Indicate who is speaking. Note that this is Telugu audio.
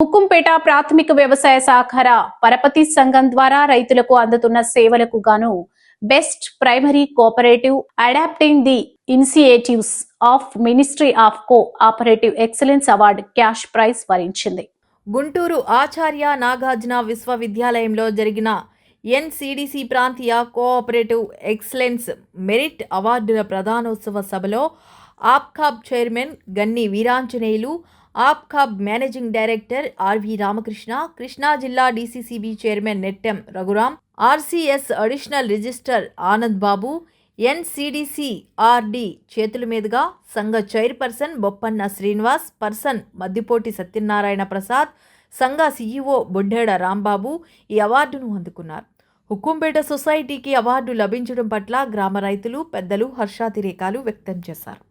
Speaker 1: ముక్కుంపేట ప్రాథమిక వ్యవసాయ సహకార పరపతి సంఘం ద్వారా రైతులకు అందుతున్న సేవలకు గాను best primary cooperative adapting the initiatives of ministry of cooperative excellence award cash prize వరించింది.
Speaker 2: గుంటూరు ఆచార్య నాగార్జున విశ్వవిద్యాలయంలో జరిగిన ఎన్సిడిసి ప్రాంతీయ కోఆపరేటివ్ ఎక్సలెన్స్ మెరిట్ అవార్డుల ప్రధానోత్సవ సభలో APCOB chairman Ganni Veeranjaneyulu APCOB managing director RV Ramakrishna Krishna జిల్లా DCCB chairman Nettem Raghuram RCS additional register Anand Babu NCDC RD చేతుల మీదుగా సంఘ చైర్పర్సన్ బొప్పన్న శ్రీనివాస్ పర్సన్ మద్దిపోటి సత్యనారాయణ ప్రసాద్ సంఘ సీఈఓ బొడ్డేడ రాంబాబు ఈ అవార్డును అందుకున్నారు. హుకుంపేట సొసైటీకి అవార్డు లభించడం పట్ల గ్రామ రైతులు పెద్దలు హర్షాతిరేకాలు వ్యక్తం చేశారు.